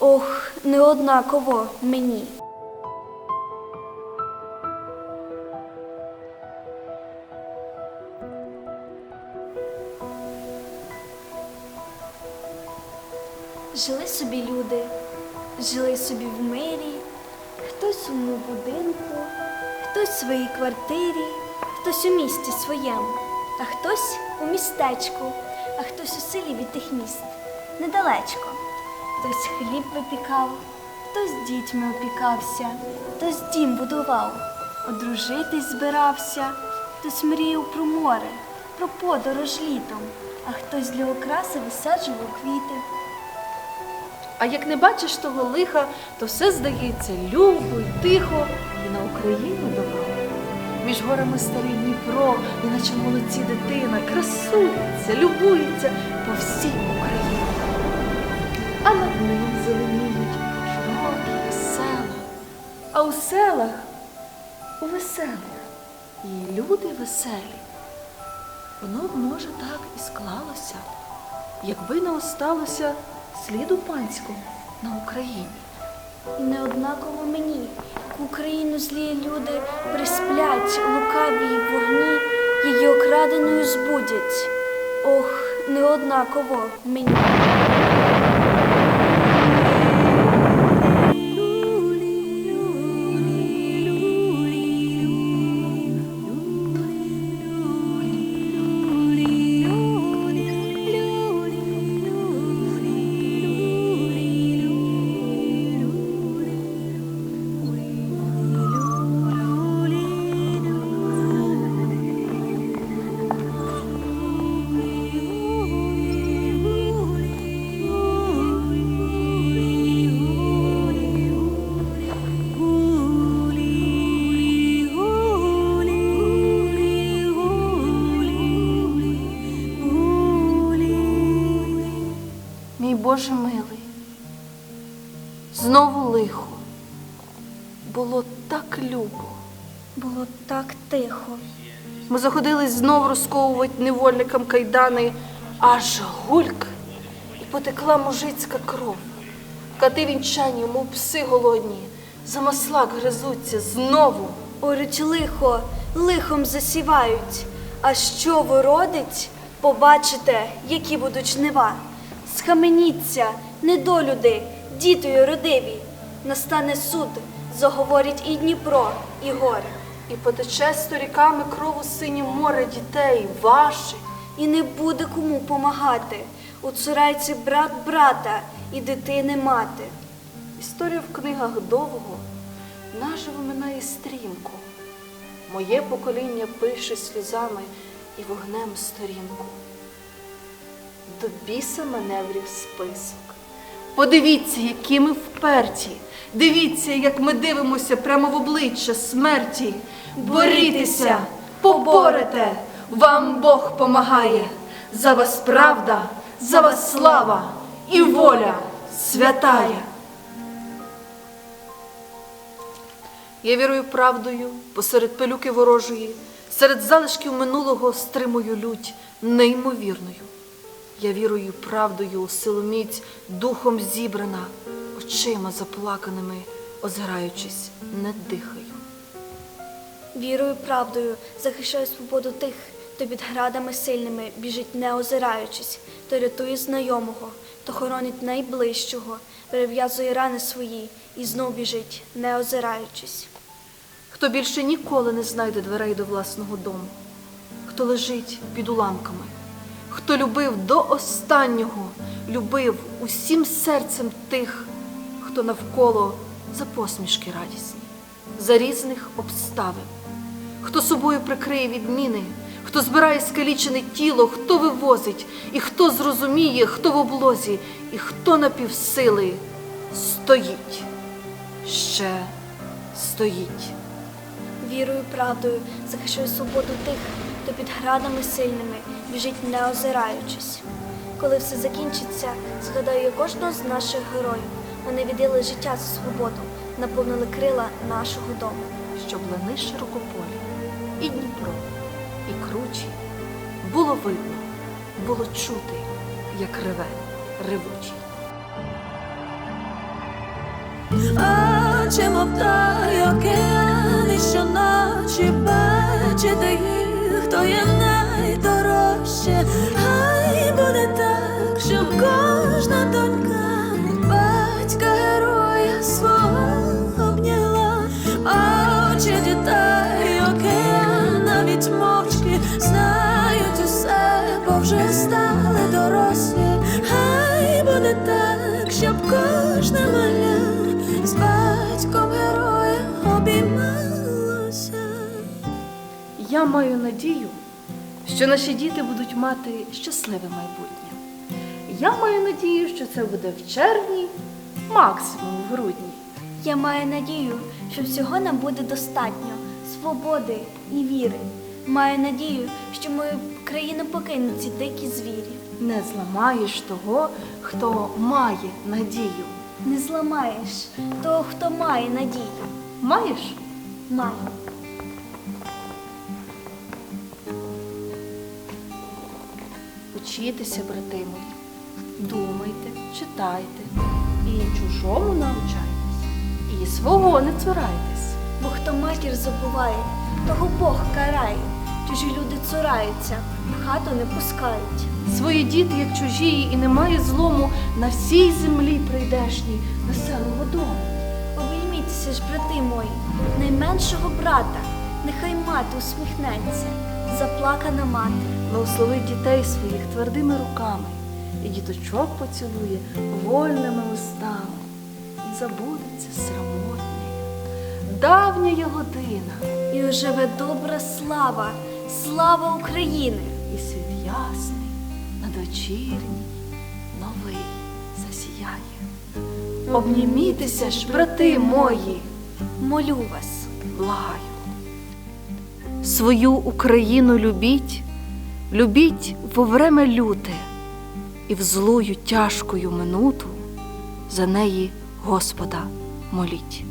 Ох, не однаково мені. Жили собі люди, жили собі в мирі, хтось у своєму будинку, хтось в своїй квартирі, хтось у місті своєму, а хтось у містечку, а хтось у селі від тих міст, недалечко. Хтось хліб випікав, хтось дітьми опікався, хтось дім будував, одружитись збирався, хтось мріяв про море, про подорож літом, а хтось для окраси висаджував квіти. А як не бачиш того лиха, то все здається любо й тихо, і на Україну добро. Між горами старий Дніпро, неначе молодці дитина, красується, любується по всій Україні. А над ним зеленіють широкі села. А у селах у веселих і люди веселі. Воно б, може, так і склалося, якби не осталося сліду панського на Україні. І не мені, як Україну злі люди присплять лукаві й вогні, її окраденою збудять. Ох, не однаково мені. Знову лихо. Було так любо. Було так тихо. Ми заходились знов розковувати невольникам кайдани, аж гульк, і потекла мужицька кров. Кати вінчані, мов пси голодні, за маслак гризуться знову. Орють лихо, лихом засівають. А що виродить, побачите, які будуть жнива. Схаменіться, недолюди, дітою родиві. Настане суд, заговорить і Дніпро, і горе. І потече сторіками кров у синє море дітей ваших. І не буде кому помагати. У цурайці брат брата і дитини мати. Історія в книгах довго, наживо минає стрімко. Моє покоління пише сльозами і вогнем сторінку. До біса маневрів список. Подивіться, які ми вперті. Дивіться, як ми дивимося прямо в обличчя смерті. Борітеся, поборете, вам Бог помагає. За вас правда, за вас слава і воля святая. Я вірую правдою посеред пилюки ворожої, серед залишків минулого стримую лють неймовірною. Я вірую правдою у силу міць, духом зібрана, очима заплаканими, озираючись, не дихаю. Вірою правдою захищаю свободу тих, хто під градами сильними біжить, не озираючись, то рятує знайомого, то хоронить найближчого, перев'язує рани свої і знов біжить, не озираючись. Хто більше ніколи не знайде дверей до власного дому, хто лежить під уламками, хто любив до останнього, любив усім серцем тих, хто навколо за посмішки радісні, за різних обставин, хто собою прикриє відміни, хто збирає скалічене тіло, хто вивозить, і хто зрозуміє, хто в облозі, і хто на півсили стоїть, ще стоїть. Вірою правдою захищаю свободу тих, хто під градами сильними біжить, не озираючись. Коли все закінчиться, згадаю кожного з наших героїв. Вони віддали життя за свободу, наповнили крила нашого дому. щоб лани широкополі, і Дніпро, і кручі було видно, було чути, як реве ревучий. очі, мов той океан, і щоночі бачити їх, то є найдорожче. Хай буде так, щоб кожна донька батька героя свого обняла, очі дітей, океан, навіть знають усе, бо Я маю надію, що наші діти будуть мати щасливе майбутнє. Я маю надію, що це буде в червні, максимум в грудні. Я маю надію, що всього нам буде достатньо свободи і віри. Маю надію, що мою країну покинуть ці дикі звірі. Не зламаєш того, хто має надію. Не зламаєш того, хто має надію. Маєш? Маю. Учітеся, брати мої, думайте, читайте, і чужому навчайтесь, і свого не цурайтесь. Бо хто матір забуває, того Бог карає. Чужі люди цураються, в хату не пускають. Свої діти, як чужі, і немає злому на всій землі прийдешній веселого дому. Обійміться ж, брати мої, найменшого брата, нехай мати усміхнеться, заплакана мати. Благослови дітей своїх твердими руками, і діточок поцілує вольними устами, і забудеться срамотне. Давня година, І оживе добра слава, слава України. і світ ясний, надвечірній, новий засіяє. Обнімітеся ж, брати мої, Молю вас. благаю. Свою Україну любіть, любіть во время люте, і в злую тяжкою минуту за неї Господа моліть.